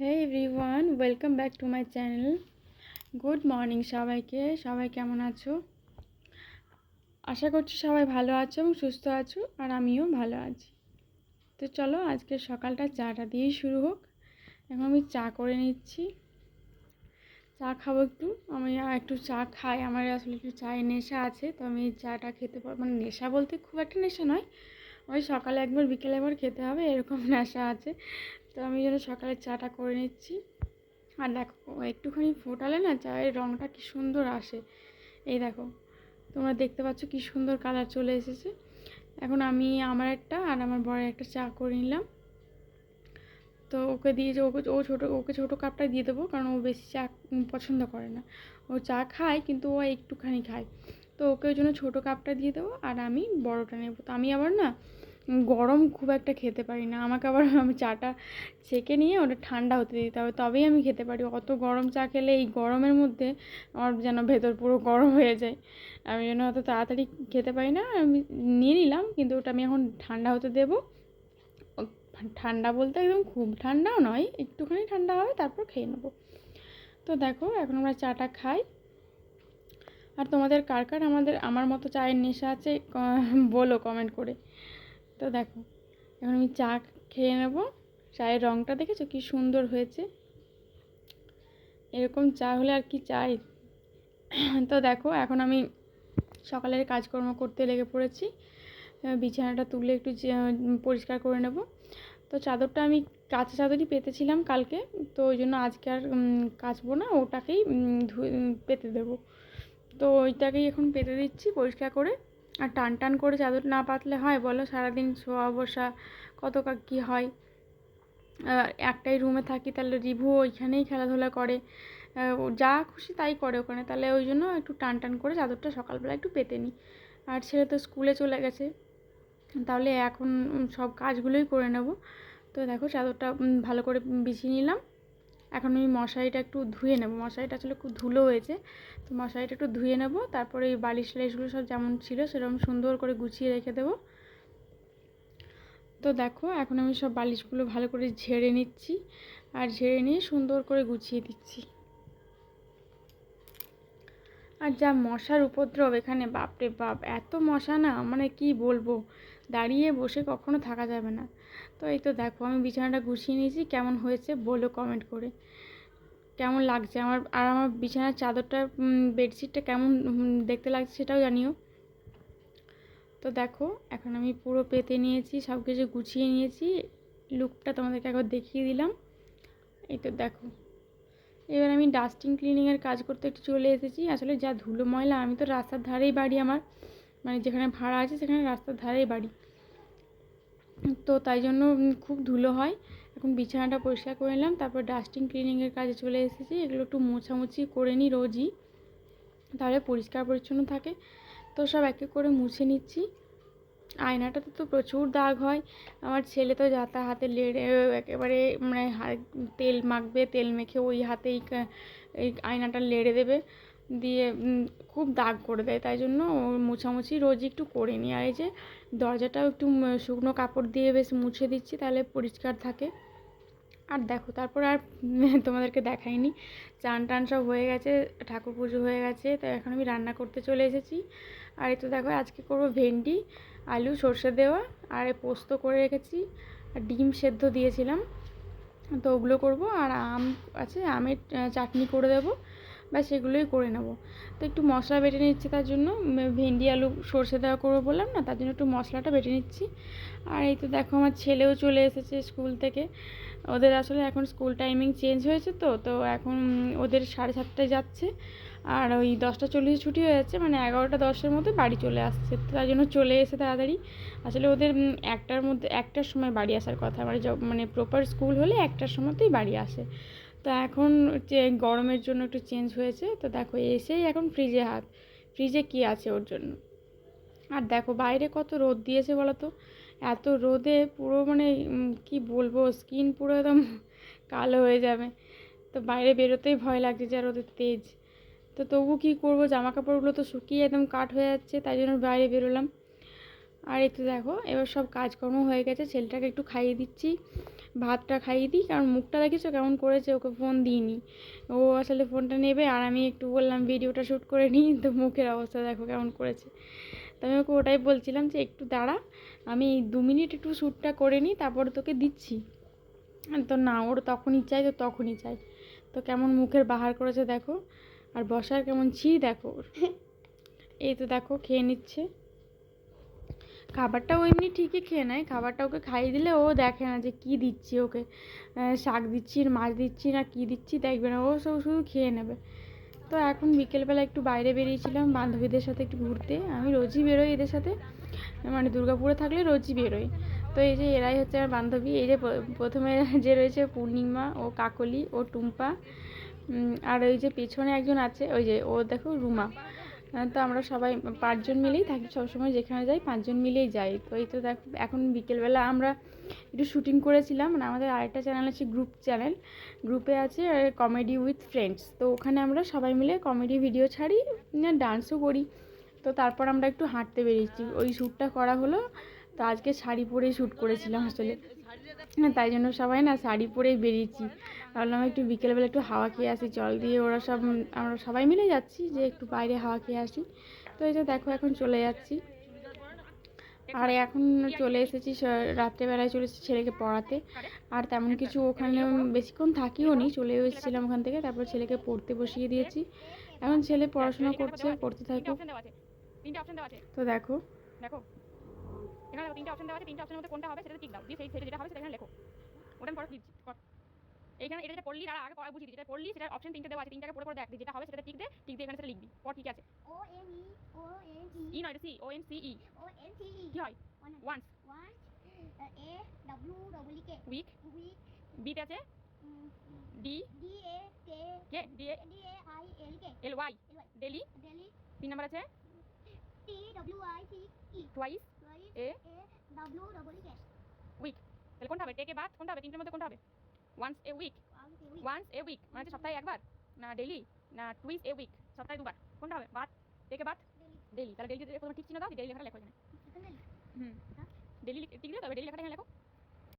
Hey everyone welcome back to my channel good morning সবাইকে। সবাই কেমন আছো? আশা করছি সবাই ভালো আছো এবং সুস্থ আছো, আর আমিও ভালো আছি। তো চলো আজকে সকালটা চাটা দিয়েই শুরু হোক। এখন আমি চা করে নিচ্ছি। চা খাব একটু। আমি একটু চা খাই। আমার আসলে একটু চায়ের নেশা আছে, তো আমি চাটা খেতে পার মানে নেশা বলতে খুব একটা নেশা নয়। ওই সকালে একবার বিকেলে একবার খেতে হবে, এরকম নেশা আছে। তো আমি যেন সকালে চাটা করে নিচ্ছি। আর দেখো একটুখানি ফোটালে না চায়ের রঙটা কি সুন্দর আসে। এই দেখো, তোমরা দেখতে পাচ্ছ কি সুন্দর কালার চলে এসেছে। এখন আমি আমার একটা আর আমার বড় একটা চা করে নিলাম। তো ওকে দিয়ে যে ওকে, ও ছোটো, ওকে ছোটো কাপটা দিয়ে দেবো, কারণ ও বেশি চা পছন্দ করে না। ও চা খায়, কিন্তু ও একটুখানি খায়। তো ওকে ওই জন্য ছোটো কাপটা দিয়ে দেবো আর আমি বড়টা নেব। তো আমি আবার না গরম খুব একটা খেতে পারি না। আমাকে আবার আমি চাটা ছেঁকে নিয়ে ওটা ঠান্ডা হতে দিতে হবে। তবেই আমি খেতে পারি। অত গরম চা খেলে এই গরমের মধ্যে আমার যেন ভেতর পুরো গরম হয়ে যায়। আমি যেন অত তাড়াতাড়ি খেতে পারি না। আমি নিয়ে নিলাম কিন্তু ওটা আমি এখন ঠান্ডা হতে দেবো। ঠান্ডা বলতে একদম খুব ঠান্ডাও নয়, একটুখানি ঠান্ডা হবে তারপর খেয়ে নেব। তো দেখো এখন আমরা চাটা খাই। আর তোমাদের কার কার আমাদের, আমার মতো চায়ের নেশা আছে বলো কমেন্ট করে। তো দেখো, এখন আমি চা খেয়ে নেব। চায়ের রঙটা দেখেছ কি সুন্দর হয়েছে? এরকম চা হলে আর কি চাই? তো দেখো, এখন আমি সকালের কাজকর্ম করতে লেগে পড়েছি। বিছানাটা তুলে একটু পরিষ্কার করে নেব। তো চাদরটা আমি কাঁচা চাদরই পেতেছিলাম কালকে। তো ওই জন্য আজকে আর কাচবো না, ওটাকেই পেতে দেবো। তো ওইটাকেই এখন পেতে দিচ্ছি পরিষ্কার করে। আর টান টান করে চাদর না পাতলে হয়, বলো? সারাদিন শোয়া বসা কত কী হয়? একটাই রুমে থাকি, তাহলে রিভু ওইখানেই খেলাধুলা করে। যা খুশি তাই করে ওখানে। তাহলে ওই জন্য একটু টান টান করে চাদরটা সকালবেলা একটু পেতে নিই আর ছেলে তো স্কুলে চলে গেছে। তাহলে এখন সব কাজগুলোই করে নেব। তো দেখো, চাদরটা ভালো করে বিছিয়ে নিলাম। এখন আমি মশারিটা একটু ধুয়ে নেব। মশারিটা আসলে খুব ধুলো হয়েছে। তো মশারিটা একটু ধুয়ে নেব। তারপরে এই বালিশ টালিশগুলো সব যেমন ছিল সেরকম সুন্দর করে গুছিয়ে রেখে দেবো। তো দেখো, এখন আমি সব বালিশগুলো ভালো করে ঝেড়ে নিচ্ছি আর ঝেড়ে নিয়ে সুন্দর করে গুছিয়ে দিচ্ছি। আর যা মশার উপদ্রব এখানে, বাপরে বাপ, এত মশা না মানে কি বলব? দাঁড়িয়ে বসে কখনো থাকা যাবে না। তো এই তো দেখো, আমি বিছানাটা গুছিয়ে নিয়েছি। কেমন হয়েছে বলো কমেন্ট করে। কেমন লাগছে আমার, আর আমার বিছানার চাদরটা বেডশিটটা কেমন দেখতে লাগছে সেটাও জানিও। তো দেখো, এখন আমি পুরো পেতে নিয়েছি সব কিছু গুছিয়ে নিয়েছি। লুকটা তোমাদেরকে একবার দেখিয়ে দিলাম। এই তো দেখো, এবার আমি ডাস্টিং ক্লিনিংয়ের কাজ করতে একটু চলে এসেছি। আসলে যা ধুলো ময়লা, আমি তো রাস্তার ধারেই বাড়ি আমার। মানে যেখানে ভাড়া আছে সেখানে রাস্তার ধারেই বাড়ি। তো তাই জন্য খুব ধুলো হয়। এখন বিছানাটা পরিষ্কার করে নিলাম, তারপর ডাস্টিং ক্লিনিংয়ের কাজে চলে এসেছি। এগুলো একটু মোছামুছি করে নিই রোজই, তাহলে পরিষ্কার পরিচ্ছন্ন থাকে। তো সব একে করে মুছে নিচ্ছি। আয়নাটাতে তো প্রচুর দাগ হয়। আমার ছেলে তো যাতা হাতে লেড়ে একেবারে মানে তেল মাখবে, তেল মেখে ওই হাতেই এই আয়নাটা লেড়ে দেবে। দিয়ে খুব দাগ করে দেয়। তাই জন্য মোছামুছি রোজ একটু করে নিই। আর এই যে দরজাটাও একটু শুকনো কাপড় দিয়ে বেশ মুছে দিচ্ছি, তাহলে পরিষ্কার থাকে। আর দেখো, তারপর আর তোমাদেরকে দেখাইনি। চান টান সব হয়ে গেছে, ঠাকুর পুজো হয়ে গেছে তো এখন আমি রান্না করতে চলে এসেছি। আর এই তো দেখো, আজকে করব ভেন্ডি, আলু, সর্ষে দেওয়া, আর পোস্ত করে রেখেছি, আর ডিম সেদ্ধ দিয়েছিলাম। তো ওগুলো করব, আর আম আছে, আমের চাটনি করে দেবো। বা সেগুলোই করে নেব। তো একটু মশলা বেটে নিচ্ছি তার জন্য। ভেন্ডি, আলু, সর্ষে দেওয়া করব বললাম না, তার জন্য একটু মশলাটা বেটে নিচ্ছি। আর এই তো দেখো আমার ছেলেও চলে এসেছে স্কুল থেকে। ওদের আসলে এখন স্কুল টাইমিং চেঞ্জ হয়েছে তো তো এখন ওদের সাড়ে সাতটায় যাচ্ছে। আর ওই দশটা চল্লিশে ছুটি হয়ে যাচ্ছে মানে এগারোটা দশের মধ্যে বাড়ি চলে আসছে। তার জন্য চলে এসে তাড়াতাড়ি আসলে ওদের একটার মধ্যে, একটার সময় বাড়ি আসার কথা। মানে মানে প্রপার স্কুল হলে একটার সময়তেই বাড়ি আসে। তো এখন যে গরমের জন্য একটু চেঞ্জ হয়েছে, তো দেখো এসেই এখন ফ্রিজে হাত। ফ্রিজে কি আছে ওর জন্য? আর দেখো বাইরে কত রোদ দিয়েছে বলো তো এত রোদে পুরো মানে কি বলব স্কিন পুরো একদম কালো হয়ে যাবে। তো বাইরে বেরোতেই ভয় লাগছে যে রোদের তেজ। তো তবু কী করব? জামা কাপড়গুলো তো শুকিয়ে একদম কাট হয়ে যাচ্ছে, তাই জন্য বাইরে বেরোলাম। আর এই তো দেখো এবার সব কাজকর্ম হয়ে গেছে ছেলেটাকে একটু খাইয়ে দিচ্ছি ভাতটা খাইয়ে দিই কারণ মুখটা দেখেছ কেমন করেছে ওকে ফোন দিইনি। ও আসলে ফোনটা নেবে আর আমি একটু বললাম ভিডিওটা শ্যুট করে নিই। তো মুখের অবস্থা দেখো কেমন করেছে। তো আমি ওকে ওটাই বলছিলাম যে একটু দাঁড়া আমি দু মিনিট একটু শ্যুটটা করে নিই তারপর তোকে দিচ্ছি। তো না ওর তখনই চাই তো তখনই চাই। তো কেমন মুখের বাহার করেছে দেখো আর বসার কেমন ছি দেখো ওর। এই তো দেখো খেয়ে নিচ্ছে। খাবারটাও এমনি ঠিকই খেয়ে নেয়। খাবারটা ওকে খাইয়ে দিলে ও দেখে না যে কি দিচ্ছি ওকে। শাক দিচ্ছি, মাছ দিচ্ছি না কি দিচ্ছি দেখবে না। ও সব শুধু খেয়ে নেবে। তো এখন বিকেলবেলা একটু বাইরে বেরিয়েছিলাম বান্ধবীদের সাথে একটু ঘুরতে। আমি রোজই বেরোই এদের সাথে। মানে দুর্গাপুরে থাকলে রোজই বেরোই। তো এই যে এরাই হচ্ছে আমার বান্ধবী। এই যে প্রথমে যে রয়েছে পূর্ণিমা, ও কাকলি, ও টুম্পা আর ওই যে পেছনে একজন আছে, ওই যে ও দেখো রুমা। তো আমরা সবাই পাঁচজন মিলেই থাকি সবসময় যেখানে যাই পাঁচজন মিলেই যাই। তো এই তো দেখো এখন বিকেলবেলা আমরা একটু শুটিং করেছিলাম। মানে আমাদের আরেকটা চ্যানেল আছে গ্রুপ চ্যানেল গ্রুপে আছে কমেডি উইথ ফ্রেন্ডস তো ওখানে আমরা সবাই মিলে কমেডি ভিডিও ছাড়ি ডান্সও করি। তো তারপর আমরা একটু হাঁটতে বেরিয়েছি। ওই শ্যুটটা করা হলো। তো আজকে শাড়ি পরেই শ্যুট করেছিলাম আসলে। হ্যাঁ, তাই জন্য সবাই না শাড়ি পরেই বেরিয়েছি। ভাবলাম একটু বিকেলবেলা একটু হাওয়া খেয়ে আসি, জল দিয়ে ওরা সব, আমরা সবাই মিলে যাচ্ছি যে একটু বাইরে হাওয়া খেয়ে আসি। তো এই যে দেখো এখন চলে যাচ্ছি। আর এখন চলে এসেছি রাত্রেবেলায় চলে এসেছি ছেলেকে পড়াতে। আর তেমন কিছু ওখানে বেশিক্ষণ থাকিও নি চলে এসেছিলাম ওখান থেকে, তারপর ছেলেকে পড়তে বসিয়ে দিয়েছি। এখন ছেলে পড়াশোনা করছে, পড়তে থাকুক। তো দেখো। দেখো। এখানে তিনটে অপশন দেওয়া আছে তিনটে অপশনের মধ্যে কোনটা হবে সেটা টিক দাও। দিয়ে সেই সেটা যেটা হবে সেটা এখানে লেখো। ওটা পরে কর। এইখানে এটা যেটা পড়লি তারা আগে পড়া বুঝিয়ে দিই। যেটা পড়লি সেটা অপশন তিনটে দেওয়া আছে। তিনটাকে পড়ে পড়ে দেখ। যেটা হবে সেটা টিক দে টিক দিয়ে এখানে সেটা লিখবি। পর ঠিক আছে? ও N ই ও N E ই নয় C O N C E O N C E কি হয়? Once uh, A W W K week week বিতে আছে? Mm, D A K K D A D A I L K L Y daily Delhi. তিন number আছে? T W I C E. Twice a W W week তাহলে কোনটা হবে? টেকে বাদ কোনটা হবে? তিনটের মধ্যে কোনটা হবে? Once a week once a week মানে সপ্তাহে একবার? না ডেলি না টুইস এ উইক সপ্তাহে দুবার? কোনটা হবে? বাদ টেকে বাদ ডেলি তাহলে ডেলি প্রথমে ঠিক চিহ্ন দাও ডেলি লেখাটা লেখো এখানে। হুম। হ্যাঁ। ডেলি টিক দিলে তবে ডেলি লেখাটা এখানে লেখো।